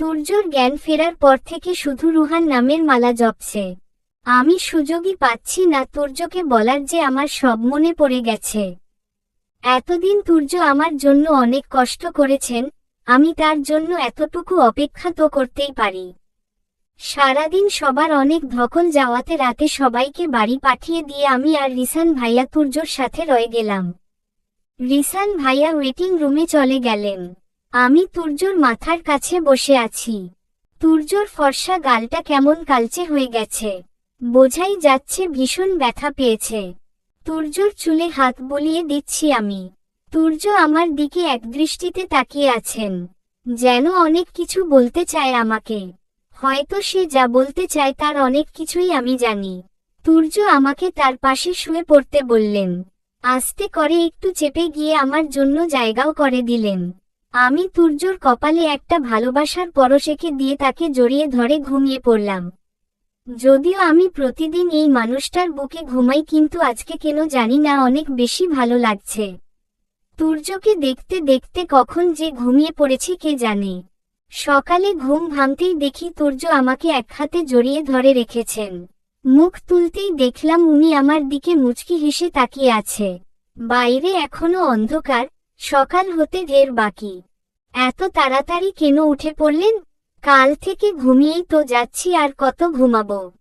তুর্যর জ্ঞান ফেরার পর থেকে শুধু রুহান নামের মালা জপছে। আমি সুযোগই পাচ্ছি না তুর্যকে বলার যে আমার সব মনে পড়ে গেছে। এতদিন তুর্য আমার জন্য অনেক কষ্ট করেছেন, আমি তার জন্য এতটুকু অপেক্ষা তো করতেই পারি। সারাদিন সবার অনেক ধকল যাওয়াতে রাতে সবাইকে বাড়ি পাঠিয়ে দিয়ে আমি আর রিসান ভাইয়া তুর্যর সাথে রয়ে গেলাম। রিসান ভাইয়া ওয়েটিং রুমে চলে গেলেন। আমি তুর্যর মাথার কাছে বসে আছি। তুর্যর ফর্সা গালটা কেমন কালচে হয়ে গেছে। বোঝাই যাচ্ছে ভীষণ ব্যথা পেয়েছে। তুর্যর চুলে হাত বলিয়ে দিচ্ছি আমি। তুর্য আমার দিকে একদৃষ্টিতে তাকিয়ে আছেন। যেন অনেক কিছু বলতে চায় আমাকে। হয়তো সে যা বলতে চায় তার অনেক কিছুই আমি জানি। তুর্য আমাকে তার পাশে শুয়ে পড়তে বললেন। আস্তে করে একটু চেপে গিয়ে আমার জন্য জায়গাও করে দিলেন। আমি তুর্যর কপালে একটা ভালোবাসার পরশেকে দিয়ে তাকে জড়িয়ে ধরে ঘুমিয়ে পড়লাম। যদিও আমি প্রতিদিন এই মানুষটার বুকে ঘুমাই কিন্তু আজকে কেন জানি না অনেক বেশি ভালো লাগছে। তুর্যকে দেখতে দেখতে কখন যে ঘুমিয়ে পড়েছি কে জানে। সকালে ঘুম ভাঙতেই দেখি তুর্য আমাকে এক হাতে জড়িয়ে ধরে রেখেছেন। মুখ তুলতেই দেখলাম উনি আমার দিকে মুচকি হেসে তাকিয়ে আছে। বাইরে এখনও অন্ধকার সকাল হতে ঢের বাকি। এত তাড়াতাড়ি কেন উঠে পড়লেন? কাল থেকে ঘুমিয়েই তো যাচ্ছি, আর কত ঘুমাবো?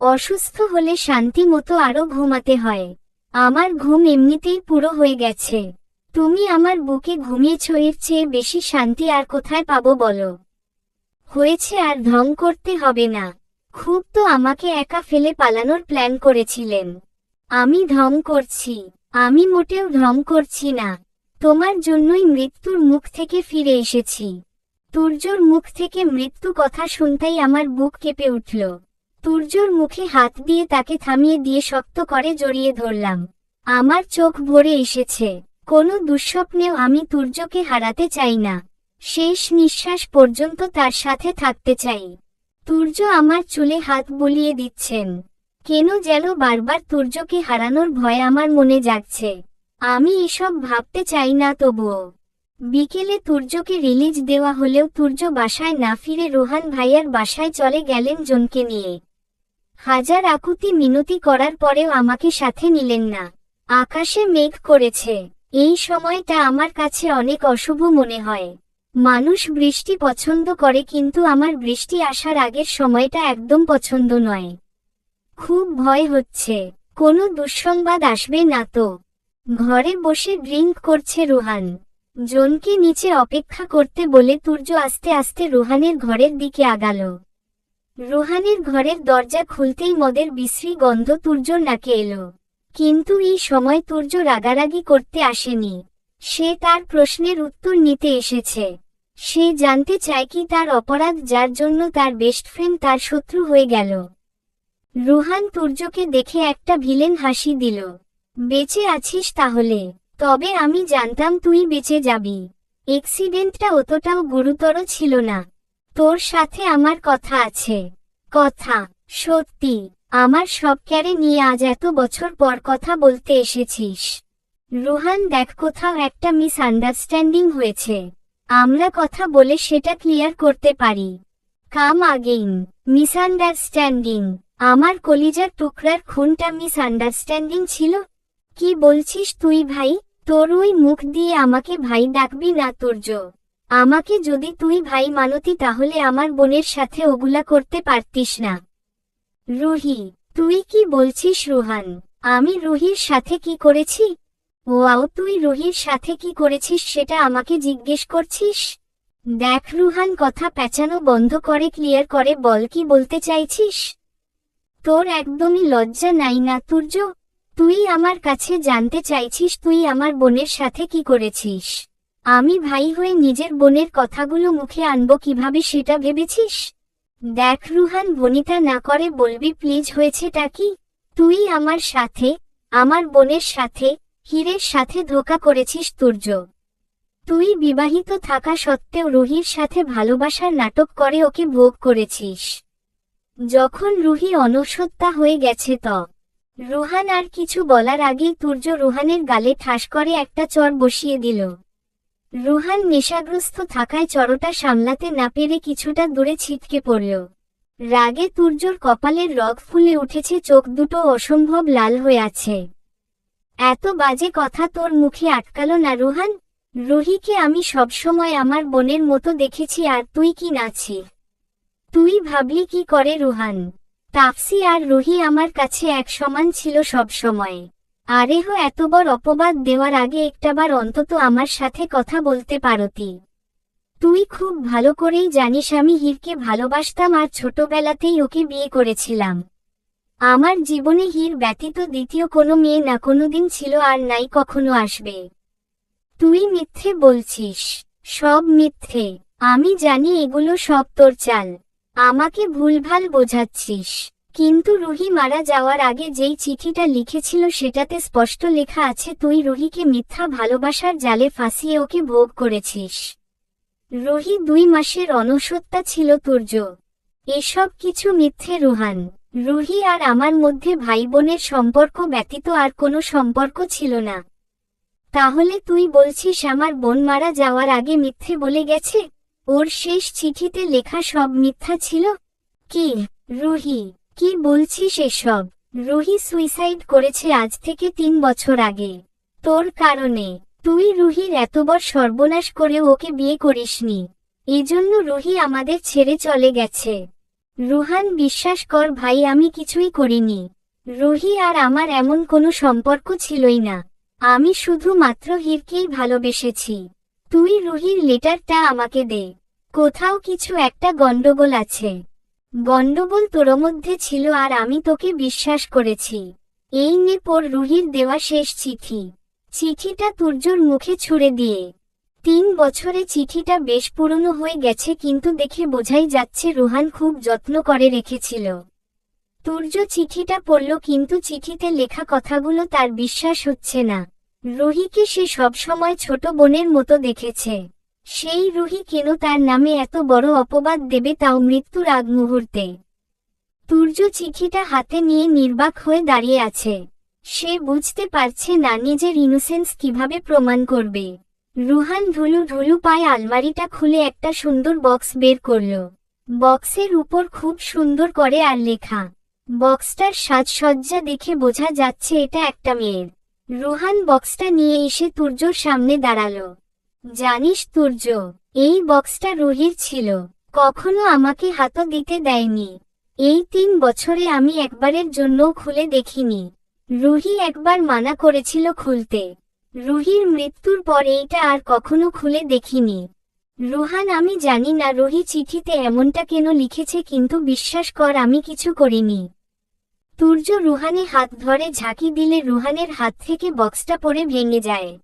অসুস্থ হলে শান্তি মতো আরও ঘুমাতে হয়। আমার ঘুম এমনিতেই পুরো হয়ে গেছে। তুমি আমার বুকে ঘুমিয়েছ, এর চেয়ে বেশি শান্তি আর কোথায় পাবো বলো? হয়েছে আর ঢং করতে হবে না। খুব তো আমাকে একা ফেলে পালানোর প্ল্যান করেছিলেন। আমি ঢং করছি। আমি মোটেও ঢং করছি না। তোমার জন্যই মৃত্যুর মুখ থেকে ফিরে এসেছি। তুর্যর মুখ থেকে মৃত্যু কথা শুনতেই আমার বুক কেঁপে উঠল। তুর্যর মুখে হাত দিয়ে তাকে থামিয়ে দিয়ে শক্ত করে জড়িয়ে ধরলাম। আমার চোখ ভরে এসেছে। কোনো দুঃস্বপ্নেও আমি তুর্যকে হারাতে চাই না। শেষ নিঃশ্বাস পর্যন্ত তার সাথে থাকতে চাই। তুর্য আমার চুলে হাত বুলিয়ে দিচ্ছেন। কেন যেন বারবার তুর্যকে হারানোর ভয় আমার মনে জাগছে। আমি এসব ভাবতে চাই না তবুও। বিকেলে তুর্যকে রিলিজ দেওয়া হলেও তুর্য বাসায় না ফিরে রোহান ভাইয়ার বাসায় চলে গেলেন জনকে নিয়ে। হাজার আকুতি মিনতি করার পরেও আমাকে সাথে নিলেন না। আকাশে মেঘ করেছে। এই সময়টা আমার কাছে অনেক অশুভ মনে হয়। মানুষ বৃষ্টি পছন্দ করে কিন্তু আমার বৃষ্টি আসার আগের সময়টা একদম পছন্দ নয়। খুব ভয় হচ্ছে। কোনো দুঃসংবাদ আসবে না তো। ঘরে বসে ড্রিঙ্ক করছে রুহান। জনকে নিচে অপেক্ষা করতে বলে তুর্য আস্তে আস্তে রুহানের ঘরের দিকে আগাল। রুহানের ঘরের দরজা খুলতেই মদের বিশ্রী গন্ধ তুর্যর নাকে এলো। কিন্তু এই সময় তুর্য রাগারাগি করতে আসেনি। সে তার প্রশ্নের উত্তর নিতে এসেছে। সে জানতে চায় কি তার অপরাধ যার জন্য তার বেস্ট ফ্রেন্ড তার শত্রু হয়ে গেল। রুহান তুর্যকে দেখে একটা ভিলেন হাসি দিল। বেঁচে আছিস তাহলে, তবে আমি জানতাম তুই বেঁচে যাবি। এক্সিডেন্টটা অতটাও গুরুতর ছিল না। তোর সাথে আমার কথা আছে। কথা, সত্যি, আমার সব ক্যারে নিয়ে আজ এত বছর পর কথা বলতে এসেছিস। রুহান দেখ কোথাও একটা মিস আন্ডারস্ট্যান্ডিং হয়েছে। আমরা কথা বলে সেটা ক্লিয়ার করতে পারি। কাম আগেইন মিসআন্ডারস্ট্যান্ডিং আমার কলিজার টুকরার খুনটা মিসআন্ডারস্ট্যান্ডিং ছিল? কি বলছিস তুই ভাই? তোর ওই মুখ দিয়ে আমাকে ভাই ডাকবি না তুর্য। আমাকে যদি তুই ভাই মানতি তাহলে আমার বোনের সাথে ওগুলা করতে পারতিস না। রুহি, তুই কি বলছিস রুহান? আমি রুহির সাথে কি করেছি? ওয়াও, তুই রুহির সাথে কি করেছিস সেটা আমাকে জিজ্ঞেস করছিস? দেখ রুহান, কথা পেঁচানো বন্ধ করে ক্লিয়ার করে বল কি বলতে চাইছিস? তোর একদমই লজ্জা নাই না তুর্য? তুই আমার কাছে জানতে চাইছিস তুই আমার বোনের সাথে কি করেছিস? আমি ভাই হয়ে নিজের বোনের কথাগুলো মুখে আনব কীভাবে সেটা ভেবেছিস? দেখ রুহান, বনিতা না করে বলবি প্লিজ হয়েছেটা কি? তুই আমার সাথে, আমার বোনের সাথে, হীরের সাথে ধোকা করেছিস তুর্য। তুই বিবাহিত থাকা সত্ত্বেও রুহির সাথে ভালোবাসার নাটক করে ওকে ভোগ করেছিস। যখন রুহি অনসত্তা হয়ে গেছে ত। রুহান আর কিছু বলার আগেই তুর্য রুহানের গালে ঠাস করে একটা চর বসিয়ে দিল। রুহান নেশাগ্রস্ত থাকায় চরটা সামলাতে না পেরে কিছুটা দূরে ছিটকে পড়ল। রাগে তুর্যর কপালের রগ ফুলে উঠেছে, চোখ দুটো অসম্ভব লাল হয়ে আছে। এত বাজে কথা তোর মুখে আটকালো না রুহান? রুহিকে আমি সবসময় আমার বোনের মতো দেখেছি, আর তুই কি নাছি তুই ভাবলি কি করে রুহান? তাফসি আর রুহি আমার কাছে এক সমান ছিল সব সবসময় আরেহ এতবার অপবাদ দেওয়ার আগে একটাবার অন্তত আমার সাথে কথা বলতে পারতি। তুই খুব ভালো করেই জানিস আমি হীরকে ভালোবাসতাম আর ছোটবেলাতেই ওকে বিয়ে করেছিলাম। আমার জীবনে হীর ব্যতীত দ্বিতীয় কোনো মেয়ে না কোনোদিন ছিল আর নাই কখনো আসবে। তুই মিথ্যে বলছিস, সব মিথ্যে। আমি জানি এগুলো সব তোর চাল। আমাকে ভুলভাল বোঝাচ্ছিস। কিন্তু রুহি মারা যাওয়ার আগে যেই চিঠিটা লিখেছিল সেটাতে স্পষ্ট লেখা আছে, তুই রুহিকে মিথ্যা ভালোবাসার জালে ফাঁসিয়ে ওকে ভোগ করেছিস। রুহি দুই মাসের অনসত্তা ছিল তুর্য। এসব কিছু মিথ্যে, রুহান। রুহি আর আমার মধ্যে ভাই বোনের সম্পর্ক ব্যতীত আর কোনো সম্পর্ক ছিল না। তাহলে তুই বলছিস আমার বোন মারা যাওয়ার আগে মিথ্যে বলে গেছে? ওর শেষ চিঠিতে লেখা সব মিথ্যা ছিল? কি? রুহি, কি বলছিস এসব? রুহি সুইসাইড করেছে আজ থেকে তিন বছর আগে। তোর কারণে। তুই রুহির এতবার সর্বনাশ করে ওকে বিয়ে করিসনি। এজন্য রুহি আমাদের ছেড়ে চলে গেছে। রুহান, বিশ্বাস কর ভাই, আমি কিছুই করিনি। রুহি আর আমার এমন কোনো সম্পর্ক ছিলই না। আমি শুধু মাত্র হীরকেই ভালোবেসেছি। তুই রুহির লেটারটা আমাকে দে। কোথাও কিছু একটা গন্ডগোল আছে। গন্ডগোল তোর মধ্যে ছিল আর আমি তোকে বিশ্বাস করেছি। এই নে পর রুহির দেওয়া শেষ চিঠি। চিঠিটা তুর্যর মুখে ছুড়ে দিয়ে। তিন বছরে চিঠিটা বেশ পুরনো হয়ে গেছে কিন্তু দেখে বোঝাই যাচ্ছে রুহান খুব যত্ন করে রেখেছিল। তুর্য চিঠিটা পড়ল কিন্তু চিঠিতে লেখা কথাগুলো তার বিশ্বাস হচ্ছে না। রুহিকে সে সবসময় ছোট বোনের মতো দেখেছে? সেই রুহি কেন তার নামে এত বড় অপবাদ দেবে তাও মৃত্যুর আগ মুহূর্তে? তুর্য চিঠিটা হাতে নিয়ে নির্বাক হয়ে দাঁড়িয়ে আছে। সে বুঝতে পারছে না নিজের ইনোসেন্স কীভাবে প্রমাণ করবে। রুহান ঢুলু ঢুলু পায়ে আলমারিটা খুলে একটা সুন্দর বক্স বের করল। বক্সের উপর খুব সুন্দর করে আর লেখা, বক্সটার সাজসজ্জা দেখে বোঝা যাচ্ছে এটা একটা মেয়ের। রুহান বক্সটা নিয়ে এসে তুর্যর সামনে দাঁড়াল। জানিস তুর্য, এই বক্সটা রুহির ছিল, কখনো আমাকে হাতও দিতে দেয়নি। এই তিন বছরে আমি একবারের জন্যও খুলে দেখিনি। রুহি একবার মানা করেছিল খুলতে। রুহির মৃত্যুর পর এইটা আর কখনো খুলে দেখিনি। রুহান, আমি জানি না রুহি চিঠিতে এমনটা কেন লিখেছে, কিন্তু বিশ্বাস কর, আমি কিছু করিনি। তুর্য রুহানে হাত ধরে ঝাঁকি দিলে রুহানের হাত থেকে বক্সটা পরে ভেঙে যায়।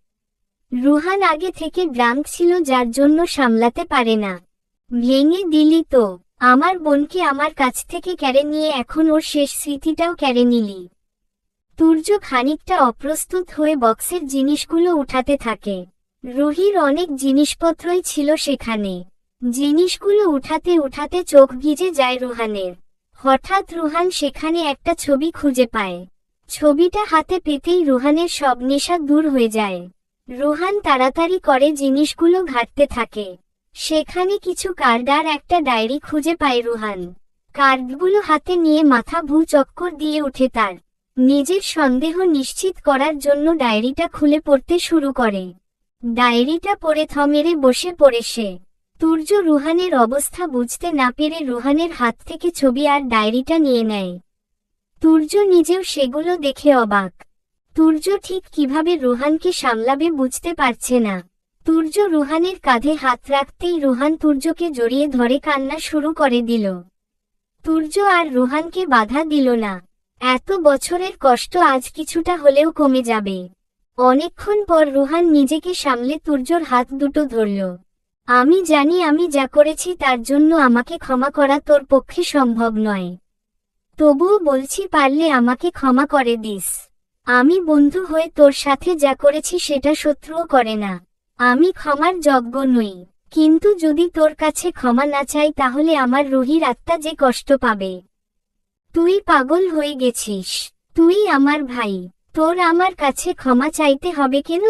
রুহান আগে থেকে ড্রাঙ্ক ছিল যার জন্য সামলাতে পারে না। ভেঙে দিলি তো, আমার বোনকে আমার কাছ থেকে ক্যারে নিয়ে এখন ওর শেষ স্মৃতিটাও ক্যারে নিলি। তুর্য খানিকটা অপ্রস্তুত হয়ে বক্সের জিনিসগুলো উঠাতে থাকে। রুহির অনেক জিনিসপত্রই ছিল সেখানে। জিনিসগুলো উঠাতে উঠাতে চোখ ভিজে যায় রুহানের। হঠাৎ রুহান সেখানে একটা ছবি খুঁজে পায়। ছবিটা হাতে পেতেই রুহানের সব নেশা দূর হয়ে যায়। রুহান তাড়াতাড়ি করে জিনিসগুলো ঘাটতে থাকে। সেখানে কিছু কার্ড আর একটা ডায়েরি খুঁজে পায় রুহান। কার্ডগুলো হাতে নিয়ে মাথা ভূ চক্কর দিয়ে ওঠে তার। নিজের সন্দেহ নিশ্চিত করার জন্য ডায়েরিটা খুলে পড়তে শুরু করে। ডায়েরিটা পড়ে থমেরে বসে পড়ে সে। তুর্য রুহানের অবস্থা বুঝতে না পেরে রুহানের হাত থেকে ছবি আর ডায়েরিটা নিয়ে নেয়। তুর্য নিজেও সেগুলো দেখে অবাক। তুর্য ঠিক কীভাবে রুহানকে সামলাবে বুঝতে পারছে না। তুর্য রুহানের কাঁধে হাত রাখতেই রুহান তুর্যকে জড়িয়ে ধরে কান্না শুরু করে দিল। তুর্য আর রুহানকে বাধা দিল না। এত বছরের কষ্ট আজ কিছুটা হলেও কমে যাবে। অনেকক্ষণ পর রুহান নিজেকে সামলে তুর্যর হাত দুটো ধরল। আমি জানি আমি যা করেছি তার জন্য আমাকে ক্ষমা করা তোর পক্ষে সম্ভব নয়। তবুও বলছি পারলে আমাকে ক্ষমা করে দিস। আমি বন্ধু হয়ে তোর সাথে যা করেছি সেটা শত্রুও করে না। আমি ক্ষমার যজ্ঞ নই। কিন্তু যদি তোর কাছে ক্ষমা না চাই তাহলে আমার রুহির আত্মা যে কষ্ট পাবে? তুই পাগল হয়ে গেছিস। তুই আমার ভাই। তোর আমার কাছে ক্ষমা চাইতে হবে কেন?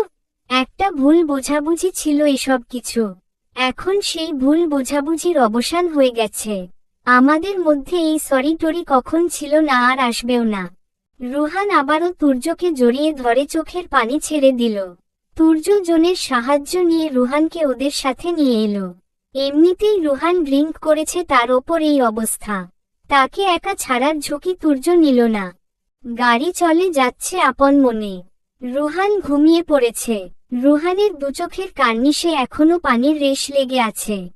একটা ভুল বোঝাবুঝি ছিল এসব কিছু। এখন সেই ভুল বোঝাবুঝির অবসান হয়ে গেছে। আমাদের মধ্যে এই সরি টরি কখন ছিল না আর আসবেও না। রুহান আবারও তুর্যকে জড়িয়ে ধরে চোখের পানি ছেড়ে দিল। তুর্য জনের সাহায্য নিয়ে রুহানকে ওদের সাথে নিয়ে এলো। এমনিতেই রুহান ড্রিঙ্ক করেছে তার ওপর এই অবস্থা। তাকে একা ছাড়ার ঝুঁকি তুর্য নিল না। গাড়ি চলে যাচ্ছে আপন মনে। রুহান ঘুমিয়ে পড়েছে। রুহানের দুচোখের কার্নিশে এখনও পানির রেশ লেগে আছে।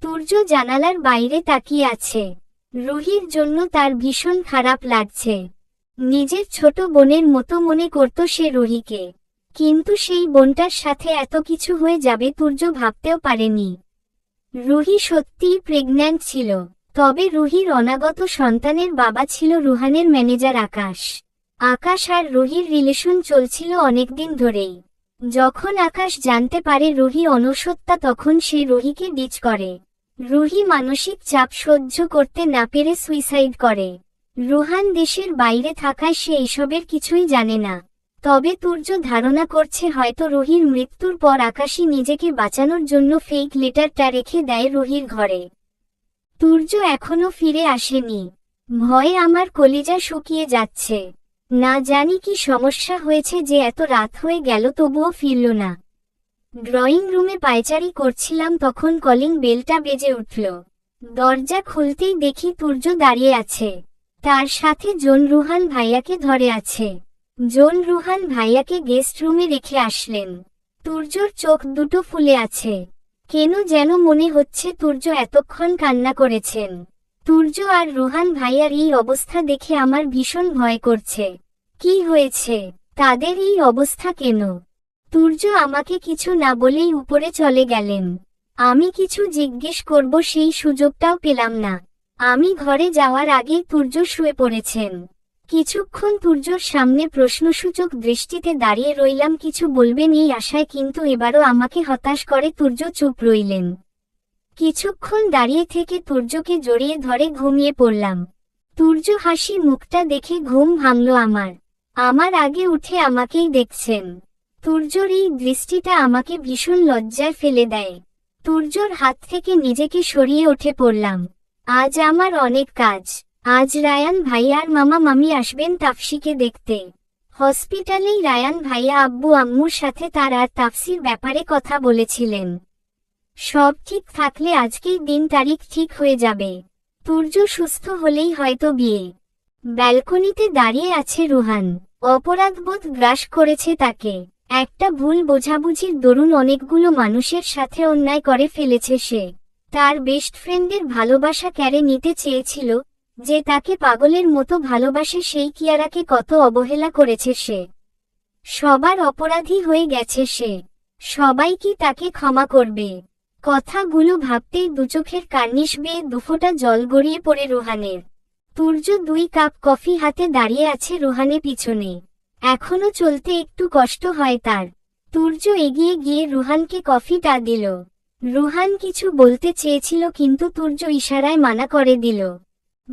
তুর্য জানালার বাইরে তাকিয়ে আছে। রুহির জন্য তার ভীষণ খারাপ লাগছে। নিজের ছোট বোনের মতো মনে করত সে রুহিকে। কিন্তু সেই বোনটার সাথে এত কিছু হয়ে যাবে তুর্য ভাবতেও পারেনি। রুহি সত্যিই প্রেগন্যান্ট ছিল। তবে রুহির অনাগত সন্তানের বাবা ছিল রুহানের ম্যানেজার আকাশ। আকাশ আর রুহির রিলেশন চলছিল অনেকদিন ধরেই। যখন আকাশ জানতে পারে রুহি অনসত্তা তখন সে রুহিকে ডিচ করে। রুহি মানসিক চাপ সহ্য করতে না পেরে সুইসাইড করে। রুহান দেশের বাইরে থাকায় সে এসবের কিছুই জানে না। তবে তুর্য ধারণা করছে হয়তো রুহির মৃত্যুর পর আকাশই নিজেকে বাঁচানোর জন্য ফেক লেটারটা রেখে দেয় রুহির ঘরে। তুর্য এখনও ফিরে আসেনি। ভয়ে আমার কলিজা শুকিয়ে যাচ্ছে। না জানি কি সমস্যা হয়েছে যে এত রাত হয়ে গেল, তবুও ফিরল না। ড্রয়িং রুমে পায়চারি করছিলাম তখন কলিং বেলটা বেজে উঠল। দরজা খুলতেই দেখি তুর্য দাঁড়িয়ে আছে। তার সাথে জোন রুহান ভাইয়াকে ধরে আছে। জোন রুহান ভাইয়াকে গেস্ট রুমে রেখে আসলেন। তুর্যর চোখ দুটো ফুলে আছে। কেন যেন মনে হচ্ছে তুর্য এতক্ষণ কান্না করেছেন। তুর্য আর রুহান ভাইয়ার এই অবস্থা দেখে আমার ভীষণ ভয় করছে। কি হয়েছে? তাদের এই অবস্থা কেন? তুর্য আমাকে কিছু না বলেই উপরে চলে গেলেন। আমি কিছু জিজ্ঞেস করব সেই সুযোগটাও পেলাম না। আমি ঘরে যাওয়ার আগেই তুর্য শুয়ে পড়েছেন। কিছুক্ষণ তুর্যর সামনে প্রশ্নসূচক দৃষ্টিতে দাঁড়িয়ে রইলাম, কিছু বলবেন এই আশায়, কিন্তু এবারও আমাকে হতাশ করে তুর্য চুপ রইলেন। কিছুক্ষণ দাঁড়িয়ে থেকে তুর্যকে জড়িয়ে ধরে ঘুমিয়ে পড়লাম। তুর্য হাসি মুখটা দেখে ঘুম ভাঙল আমার। আমার আগে উঠে আমাকেই দেখছেন। তুর্যর এই দৃষ্টিটা আমাকে ভীষণ লজ্জায় ফেলে দেয়। তুর্যর হাত থেকে নিজেকে সরিয়ে উঠে পড়লাম। আজ আমার অনেক কাজ। আজ রায়ান ভাইয়ার মামা মামি আসবেন তাফসিকে দেখতে। হসপিটালেই রায়ান ভাইয়া আব্বু আম্মুর সাথে তার আর তাফসির ব্যাপারে কথা বলেছিলেন। সব ঠিক থাকলে আজকেই দিন তারিখ ঠিক হয়ে যাবে। তুর্য সুস্থ হলেই হয়তো বিয়ে। ব্যালকনিতে দাঁড়িয়ে আছে রুহান। অপরাধবোধ গ্রাস করেছে তাকে। একটা ভুল বোঝাবুঝির দরুন অনেকগুলো মানুষের সাথে অন্যায় করে ফেলেছে সে। তার বেস্ট ফ্রেন্ডের ভালোবাসা ক্যারে নিতে চেয়েছিল, যে তাকে পাগলের মতো ভালোবাসে সেই কিয়ারাকে কত অবহেলা করেছে সে। সবার অপরাধী হয়ে গেছে সে। সবাই কি তাকে ক্ষমা করবে? কথাগুলো ভাবতেই দুচোখের কার্নিশ বেয়ে দুফোটা জল গড়িয়ে পড়ে রোহানের। তুর্য দুই কাপ কফি হাতে দাঁড়িয়ে আছে রোহানে পিছনে। এখনও চলতে একটু কষ্ট হয় তার। তুর্য এগিয়ে গিয়ে রুহানকে কফিটা দিল। রুহান কিছু বলতে চেয়েছিল কিন্তু তুর্য ইশারায় মানা করে দিল।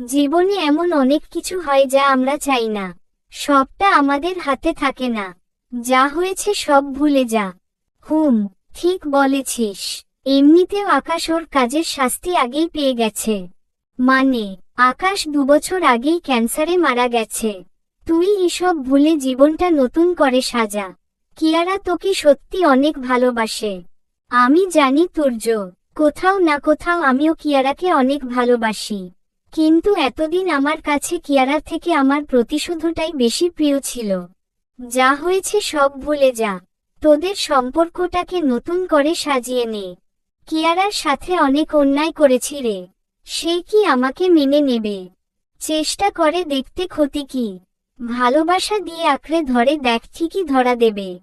জীবনে এমন অনেক কিছু হয় যা আমরা চাই না। সবটা আমাদের হাতে থাকে না। যা হয়েছে সব ভুলে যা। হুম, ঠিক বলেছিস। এমনিতেও আকাশ ওর কাজের শাস্তি আগেই পেয়ে গেছে। মানে আকাশ দুবছর আগেই ক্যান্সারে মারা গেছে। তুই এসব ভুলে জীবনটা নতুন করে সাজা। কিয়ারা তোকে সত্যি অনেক ভালোবাসে। আমি জানি তুর্য, কোথাও না কোথাও আমিও কিয়ারাকে অনেক ভালোবাসি। কিন্তু এতদিন আমার কাছে কিয়ারার থেকে আমার প্রতিশোধটাই বেশি প্রিয় ছিল। যা হয়েছে সব ভুলে যা। তোদের সম্পর্কটাকে নতুন করে সাজিয়ে নে। কিয়ারার সাথে অনেক অন্যায় করেছি রে। সে কি আমাকে মেনে নেবে? চেষ্টা করে দেখতে ক্ষতি কি? ভালোবাসা দিয়ে আঁকড়ে ধরে দেখ ঠিকই ধরা দেবে।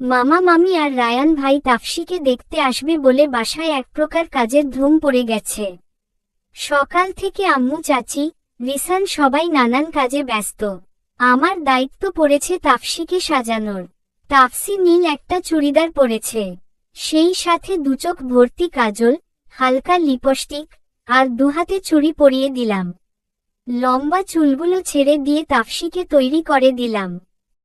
মামা, মামি আর রায়ান ভাই তাফসিকে দেখতে আসবে বলে বাসায় এক প্রকার কাজের ধুম পড়ে গেছে। সকাল থেকে আম্মু, চাচি, রিসান সবাই নানান কাজে ব্যস্ত। আমার দায়িত্ব পড়েছে তাফসিকে সাজানোর। তাফসি নীল একটা চুড়িদার পরেছে। সেই সাথে দুচোখ ভর্তি কাজল, হালকা লিপস্টিক আর দুহাতে চুড়ি পরিয়ে দিলাম। লম্বা চুলগুলো ছেড়ে দিয়ে তাফসিকে তৈরি করে দিলাম।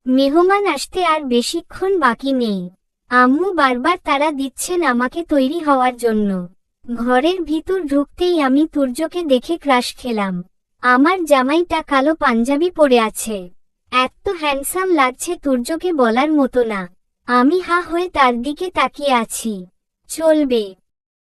মেহমান আসতে আর বেশিক্ষণ বাকি নেই। আম্মু বারবার তারা দিচ্ছেন আমাকে তৈরি হওয়ার জন্য। ঘরের ভিতর ঢুকতেই আমি তুর্যকে দেখে ক্রাশ খেলাম। আমার জামাইটা কালো পাঞ্জাবি পরে আছে। এত হ্যান্ডসাম লাগছে তুর্যকে বলার মতো না। আমি হা হয়ে তার দিকে তাকিয়ে আছি। চলবে।